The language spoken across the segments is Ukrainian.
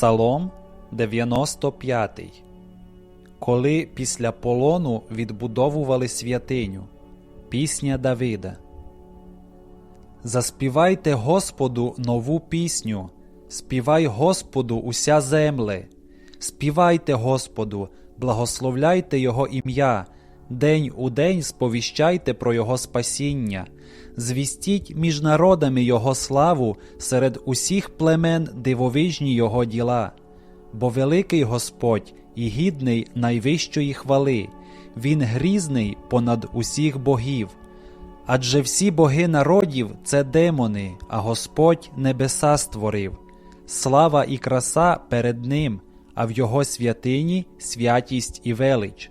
Псалом 95 Коли після полону відбудовували святиню. Пісня Давида. Заспівайте Господу нову пісню. Співай Господу уся земле. Співайте Господу, благословляйте Його ім'я. День у день сповіщайте про Його спасіння. Звістіть між народами Його славу серед усіх племен дивовижні Його діла. Бо великий Господь і гідний найвищої хвали, Він грізний понад усіх богів. Адже всі боги народів це демони, а Господь небеса створив. Слава і краса перед Ним, а в Його святині святість і велич.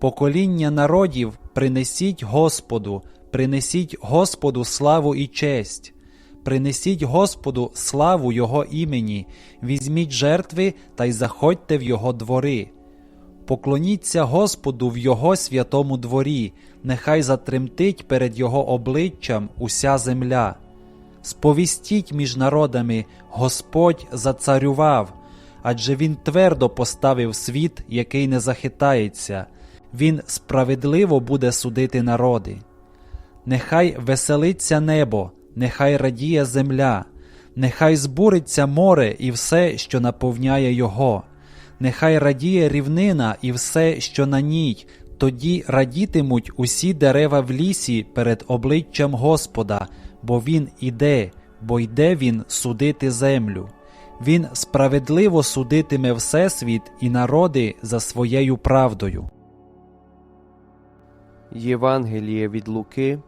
Покоління народів принесіть Господу, принесіть Господу славу і честь. Принесіть Господу славу Його імені, візьміть жертви та й заходьте в Його двори. Поклоніться Господу в Його святому дворі, нехай затремтить перед Його обличчям уся земля. Сповістіть між народами, Господь зацарював, адже Він твердо поставив світ, який не захитається, Він справедливо буде судити народи. Нехай веселиться небо, нехай радіє земля, нехай збуриться море і все, що наповняє його, нехай радіє рівнина і все, що на ній, тоді радітимуть усі дерева в лісі перед обличчям Господа, бо Він іде, бо йде Він судити землю. Він справедливо судитиме Всесвіт і народи за своєю правдою. Євангеліє від Луки,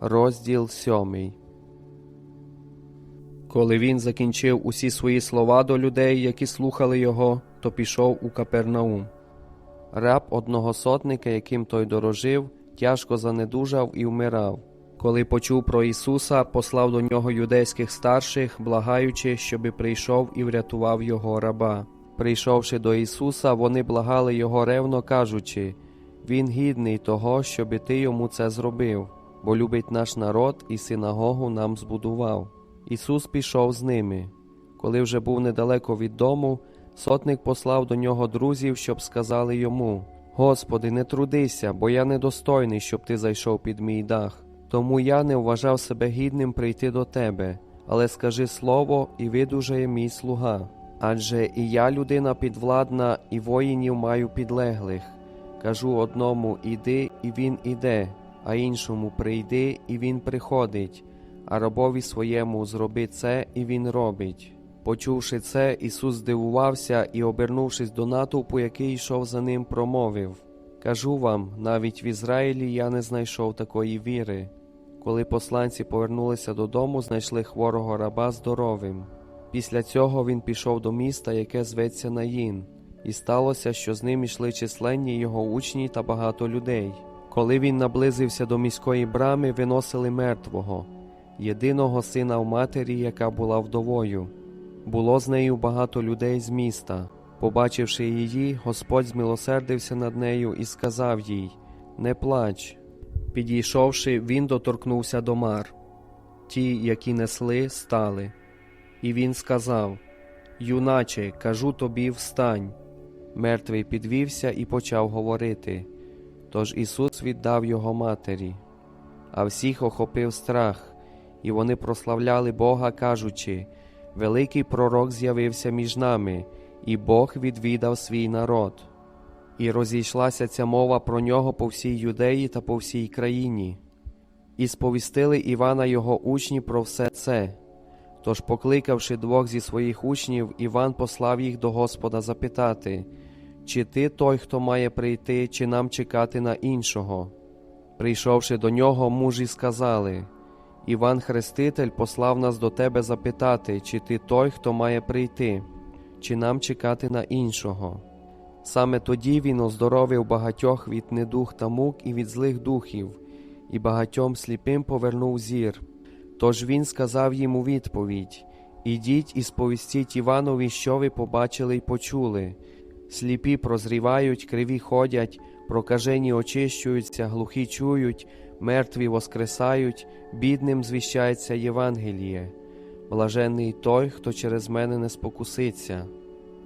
розділ сьомий. Коли він закінчив усі свої слова до людей, які слухали його, то пішов у Капернаум. Раб одного сотника, яким той дорожив, тяжко занедужав і вмирав. Коли почув про Ісуса, послав до нього юдейських старших, благаючи, щоби прийшов і врятував його раба. Прийшовши до Ісуса, вони благали його ревно, кажучи Він гідний того, щоби ти йому це зробив, бо любить наш народ і синагогу нам збудував. Ісус пішов з ними. Коли вже був недалеко від дому, сотник послав до нього друзів, щоб сказали йому: Господи, не трудися, бо я недостойний, щоб ти зайшов під мій дах. Тому я не вважав себе гідним прийти до тебе, але скажи слово, і видужає мій слуга. Адже і я людина підвладна, і воїнів маю підлеглих. Кажу одному іди, і він іде, а іншому прийди, і він приходить, а рабові своєму зроби це, і він робить. Почувши це, Ісус здивувався і, обернувшись до натовпу, який йшов за ним, промовив Кажу вам, навіть в Ізраїлі я не знайшов такої віри. Коли посланці повернулися додому, знайшли хворого раба здоровим. Після цього він пішов до міста, яке зветься Наїн, і сталося, що з ним ішли численні його учні та багато людей. Коли він наблизився до міської брами, виносили мертвого, єдиного сина в матері, яка була вдовою. Було з нею багато людей з міста. Побачивши її, Господь змилосердився над нею і сказав їй: Не плач. Підійшовши, він доторкнувся до мар. Ті, які несли, стали. І він сказав: Юначе, кажу тобі, встань. Мертвий підвівся і почав говорити. Тож Ісус віддав його матері, а всіх охопив страх, і вони прославляли Бога, кажучи: Великий пророк з'явився між нами, і Бог відвідав свій народ. І розійшлася ця мова про нього по всій юдеї та по всій країні, і сповістили Івана його учні про все це. Тож, покликавши двох зі своїх учнів, Іван послав їх до Господа запитати, чи ти той, хто має прийти, чи нам чекати на іншого. Прийшовши до нього, мужі сказали Іван Хреститель послав нас до тебе запитати, чи ти той, хто має прийти, чи нам чекати на іншого. Саме тоді він оздоровив багатьох від недух та мук і від злих духів, і багатьом сліпим повернув зір. Тож він сказав їм у відповідь Ідіть і сповістіть Іванові, що ви побачили й почули. Сліпі прозрівають, криві ходять, прокажені очищуються, глухі чують, мертві воскресають, бідним звіщається Євангеліє. Блажений той, хто через мене не спокуситься.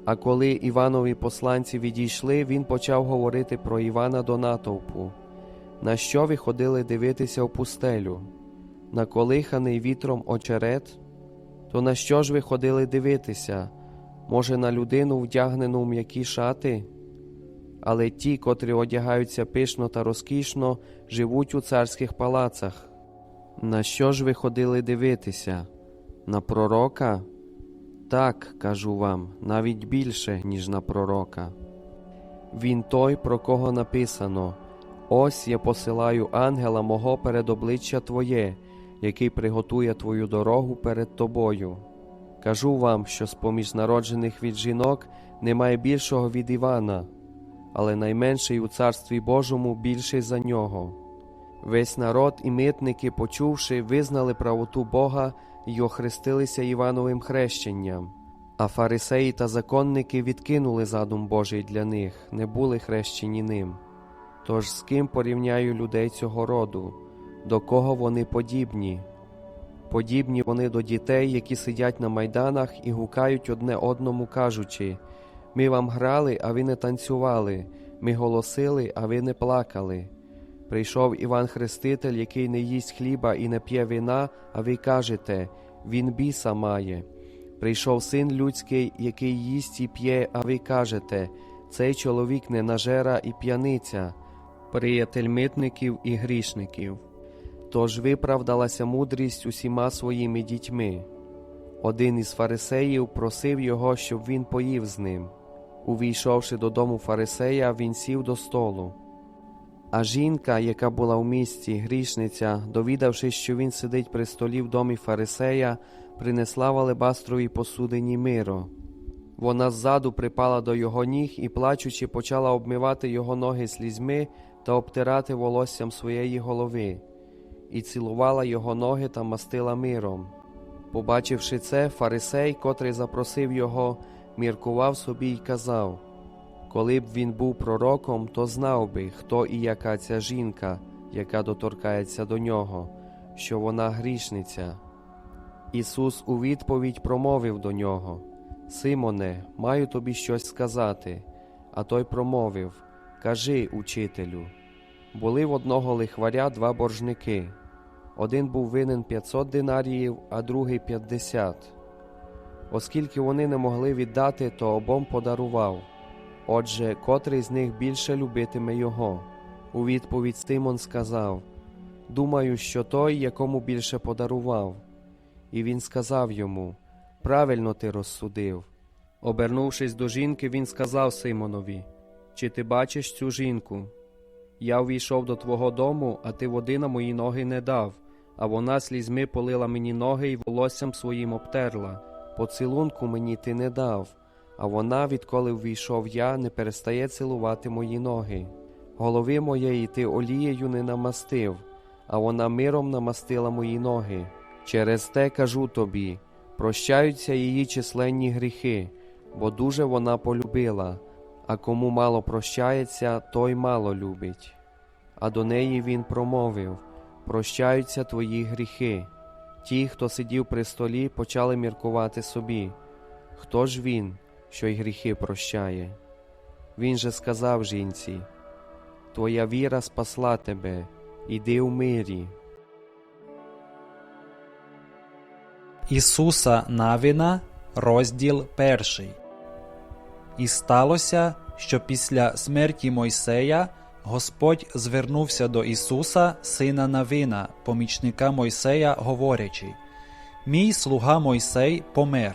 А коли Іванові посланці відійшли, він почав говорити про Івана до натовпу. На що ви ходили дивитися в пустелю? На колиханий вітром очерет? То на що ж ви ходили дивитися? Може, на людину, вдягнену в м'які шати? Але ті, котрі одягаються пишно та розкішно, живуть у царських палацах. На що ж ви ходили дивитися? На пророка? Так, кажу вам, навіть більше, ніж на пророка. Він той, про кого написано: Ось я посилаю ангела мого перед обличчя Твоє, який приготує Твою дорогу перед тобою. Кажу вам, що з поміж народжених від жінок немає більшого від Івана, але найменший у царстві Божому більший за нього. Весь народ і митники, почувши, визнали правоту Бога й охрестилися Івановим хрещенням. А фарисеї та законники відкинули задум Божий для них, не були хрещені ним. Тож з ким порівняю людей цього роду, до кого вони подібні? Подібні вони до дітей, які сидять на майданах і гукають одне одному, кажучи: Ми вам грали, а ви не танцювали, ми голосили, а ви не плакали. Прийшов Іван Хреститель, який не їсть хліба і не п'є вина, а ви кажете, він біса має. Прийшов син людський, який їсть і п'є, а ви кажете, цей чоловік не нажера і п'яниця, приятель митників і грішників. Тож виправдалася мудрість усіма своїми дітьми. Один із фарисеїв просив його, щоб він поїв з ним. Увійшовши додому фарисея, він сів до столу. А жінка, яка була в місті, грішниця, довідавшись, що він сидить при столі в домі фарисея, принесла в алебастровій посудині миро. Вона ззаду припала до його ніг і, плачучи, почала обмивати його ноги слізьми та обтирати волоссям своєї голови, і цілувала його ноги та мастила миром. Побачивши це, фарисей, котрий запросив його, міркував собі й казав коли б він був пророком, то знав би, хто і яка ця жінка, яка доторкається до нього, що вона грішниця. Ісус у відповідь промовив до нього: Симоне, маю тобі щось сказати. А той промовив: Кажи, учителю. Були в одного лихваря два боржники. Один був винен 500 динаріїв, а другий 50. Оскільки вони не могли віддати, то обом подарував. Отже, котрий з них більше любитиме його? У відповідь Симон сказав: Думаю, що той, якому більше подарував. І він сказав йому: Правильно ти розсудив. Обернувшись до жінки, він сказав Симонові: Чи ти бачиш цю жінку? Я увійшов до твого дому, а ти води на мої ноги не дав, а вона слізьми полила мені ноги і волоссям своїм обтерла. Поцілунку мені ти не дав а вона, відколи ввійшов я, не перестає цілувати мої ноги. Голови моєї ти олією не намастив, а вона миром намастила мої ноги. Через те кажу тобі прощаються її численні гріхи, бо дуже вона полюбила, а кому мало прощається, той мало любить. А до неї він промовив Прощаються твої гріхи. Ті, хто сидів при столі, почали міркувати собі. Хто ж він? що й гріхи прощає. Він же сказав жінці: Твоя віра спасла тебе, іди у мирі. Ісуса Навіна, розділ перший. І сталося, що після смерті Мойсея Господь звернувся до Ісуса, сина Навина, помічника Мойсея, говорячи: Мій слуга Мойсей помер.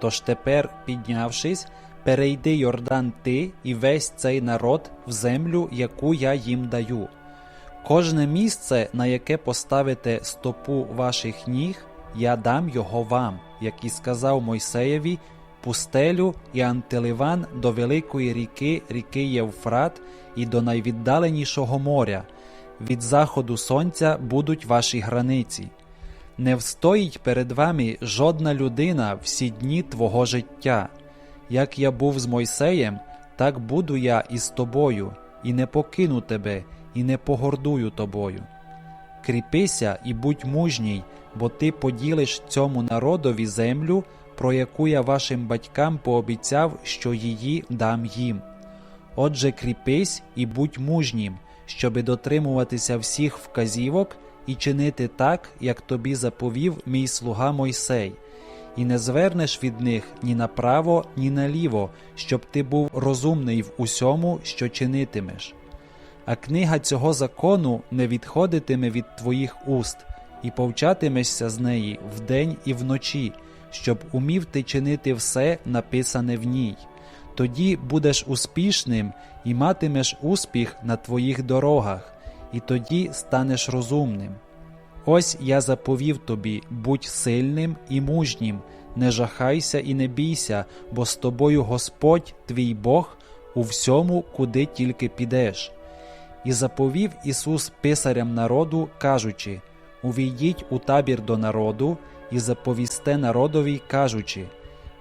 Тож тепер, піднявшись, перейди Йордан ти і весь цей народ в землю, яку я їм даю. Кожне місце, на яке поставите стопу ваших ніг, я дам його вам, як і сказав Мойсеєві, пустелю і Антиливан до великої ріки, ріки Євфрат і до найвіддаленішого моря. Від заходу сонця будуть ваші границі. Не встоїть перед вами жодна людина всі дні твого життя. Як я був з Мойсеєм, так буду я і з тобою, і не покину тебе, і не погордую тобою. Кріпися і будь мужній, бо ти поділиш цьому народові землю, про яку я вашим батькам пообіцяв, що її дам їм. Отже, кріпись і будь мужнім, щоби дотримуватися всіх вказівок і чинити так, як тобі заповів мій слуга Мойсей, і не звернеш від них ні направо, ні наліво, щоб ти був розумний в усьому, що чинитимеш. А книга цього закону не відходитиме від твоїх уст, і повчатимешся з неї вдень і вночі, щоб умів ти чинити все, написане в ній. Тоді будеш успішним і матимеш успіх на твоїх дорогах, і тоді станеш розумним. Ось я заповів тобі будь сильним і мужнім, не жахайся і не бійся, бо з тобою Господь, твій Бог, у всьому, куди тільки підеш. І заповів Ісус писарям народу, кажучи: Увійдіть у табір до народу і заповісте народові, кажучи: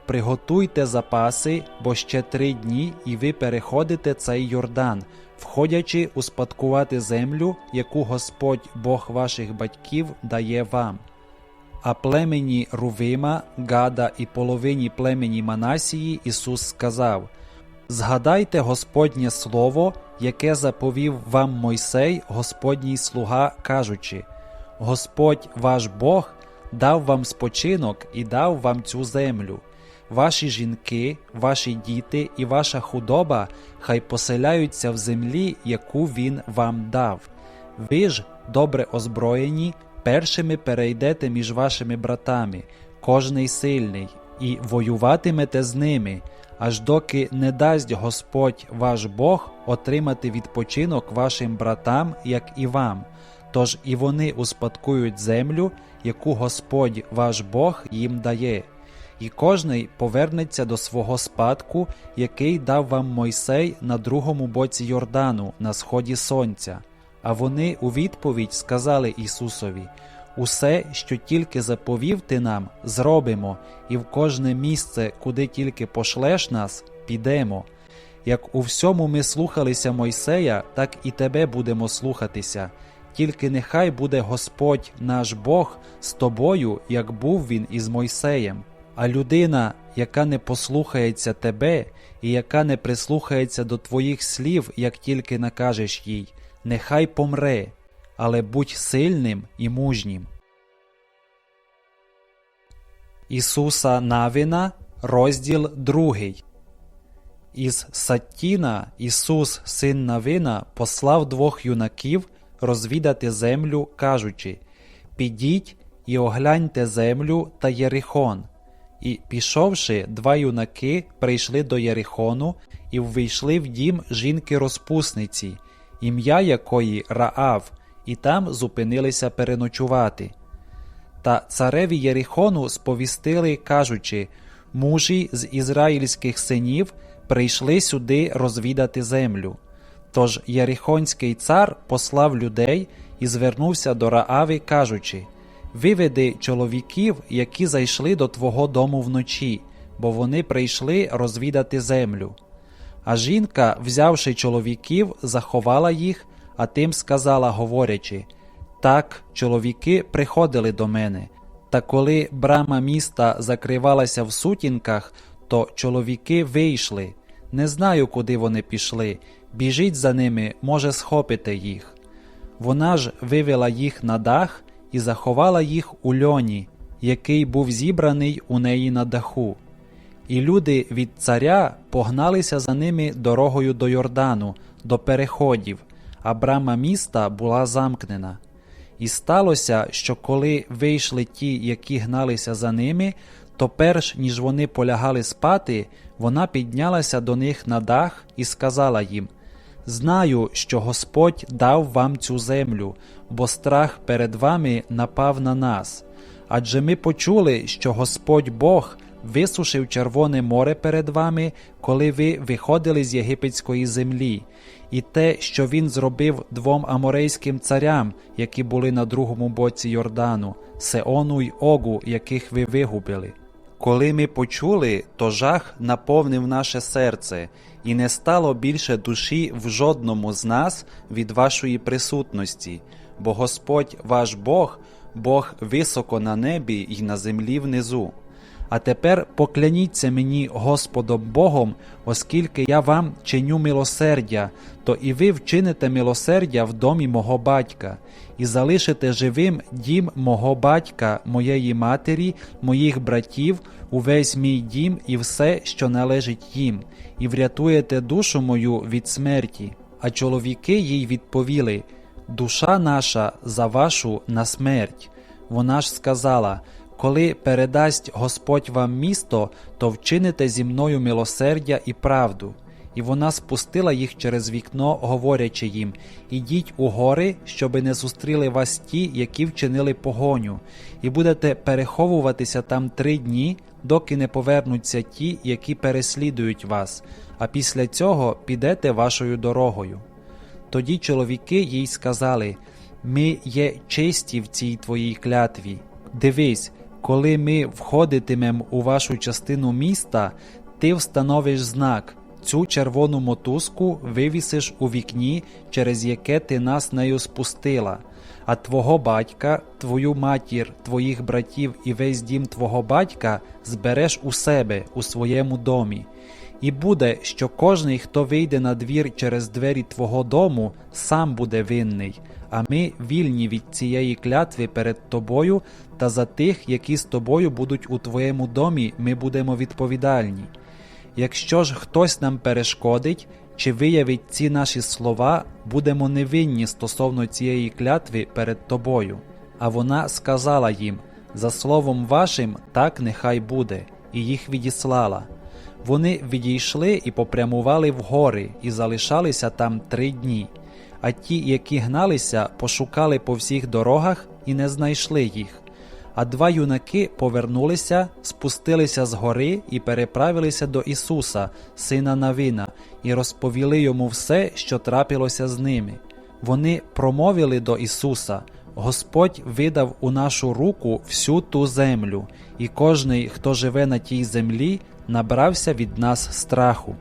Приготуйте запаси, бо ще три дні, і ви переходите цей Йордан, входячи успадкувати землю, яку Господь Бог ваших батьків дає вам. А племені Рувима, Гада і половині племені Манасії Ісус сказав: Згадайте Господнє Слово, яке заповів вам Мойсей, Господній слуга, кажучи: Господь ваш Бог дав вам спочинок і дав вам цю землю. Ваші жінки, ваші діти і ваша худоба хай поселяються в землі, яку він вам дав. Ви ж, добре озброєні, першими перейдете між вашими братами, кожний сильний, і воюватимете з ними, аж доки не дасть Господь ваш Бог отримати відпочинок вашим братам, як і вам. Тож і вони успадкують землю, яку Господь ваш Бог їм дає і кожний повернеться до свого спадку, який дав вам Мойсей на другому боці Йордану, на сході сонця. А вони у відповідь сказали Ісусові: Усе, що тільки заповів ти нам, зробимо, і в кожне місце, куди тільки пошлеш нас, підемо. Як у всьому ми слухалися Мойсея, так і тебе будемо слухатися. Тільки нехай буде Господь наш Бог з тобою, як був він із Мойсеєм. А людина, яка не послухається тебе і яка не прислухається до твоїх слів, як тільки накажеш їй, нехай помре, але будь сильним і мужнім. Ісуса Навіна, розділ 2 Із Саттіна Ісус, син Навина, послав двох юнаків розвідати землю, кажучи Підіть і огляньте землю та Єрихон. І, пішовши, два юнаки прийшли до Єрихону і ввійшли в дім жінки розпусниці, ім'я якої Раав, і там зупинилися переночувати. Та цареві Єрихону сповістили, кажучи мужі з ізраїльських синів прийшли сюди розвідати землю. Тож Єрихонський цар послав людей і звернувся до Раави, кажучи Виведи чоловіків, які зайшли до твого дому вночі, бо вони прийшли розвідати землю. А жінка, взявши чоловіків, заховала їх, а тим сказала, говорячи Так, чоловіки приходили до мене. Та коли брама міста закривалася в сутінках, то чоловіки вийшли. Не знаю, куди вони пішли. Біжіть за ними, може, схопите їх. Вона ж вивела їх на дах і заховала їх у льоні, який був зібраний у неї на даху. І люди від царя погналися за ними дорогою до Йордану, до переходів, а брама міста була замкнена. І сталося, що коли вийшли ті, які гналися за ними, то перш ніж вони полягали спати, вона піднялася до них на дах і сказала їм Знаю, що Господь дав вам цю землю, бо страх перед вами напав на нас. Адже ми почули, що Господь Бог висушив Червоне море перед вами, коли ви виходили з єгипетської землі, і те, що він зробив двом аморейським царям, які були на другому боці Йордану, Сеону й Огу, яких ви вигубили. Коли ми почули, то жах наповнив наше серце, і не стало більше душі в жодному з нас від вашої присутності, бо Господь ваш Бог, Бог високо на небі і на землі внизу. А тепер покляніться мені Господом Богом, оскільки я вам чиню милосердя, то і ви вчините милосердя в домі мого батька, і залишите живим дім мого батька, моєї матері, моїх братів, увесь мій дім і все, що належить їм, і врятуєте душу мою від смерті. А чоловіки їй відповіли: Душа наша за вашу на смерть. Вона ж сказала: Коли передасть Господь вам місто, то вчините зі мною милосердя і правду. І вона спустила їх через вікно, говорячи їм: Ідіть у гори, щоби не зустріли вас ті, які вчинили погоню, і будете переховуватися там три дні, доки не повернуться ті, які переслідують вас, а після цього підете вашою дорогою. Тоді чоловіки їй сказали: Ми є чисті в цій твоїй клятві. Дивись, коли ми входитимемо у вашу частину міста, ти встановиш знак. Цю червону мотузку вивісиш у вікні, через яке ти нас нею спустила. А твого батька, твою матір, твоїх братів і весь дім твого батька збереш у себе у своєму домі. І буде, що кожний, хто вийде на двір через двері твого дому, сам буде винний, а ми вільні від цієї клятви перед тобою та за тих, які з тобою будуть у твоєму домі, ми будемо відповідальні. Якщо ж хтось нам перешкодить чи виявить ці наші слова, будемо невинні стосовно цієї клятви перед тобою. А вона сказала їм: За словом вашим, так нехай буде, і їх відіслала. Вони відійшли і попрямували в гори, і залишалися там три дні. А ті, які гналися, пошукали по всіх дорогах і не знайшли їх. А два юнаки повернулися, спустилися з гори і переправилися до Ісуса, сина Навина, і розповіли йому все, що трапилося з ними. Вони промовили до Ісуса: Господь видав у нашу руку всю ту землю, і кожний, хто живе на тій землі, набрався від нас страху.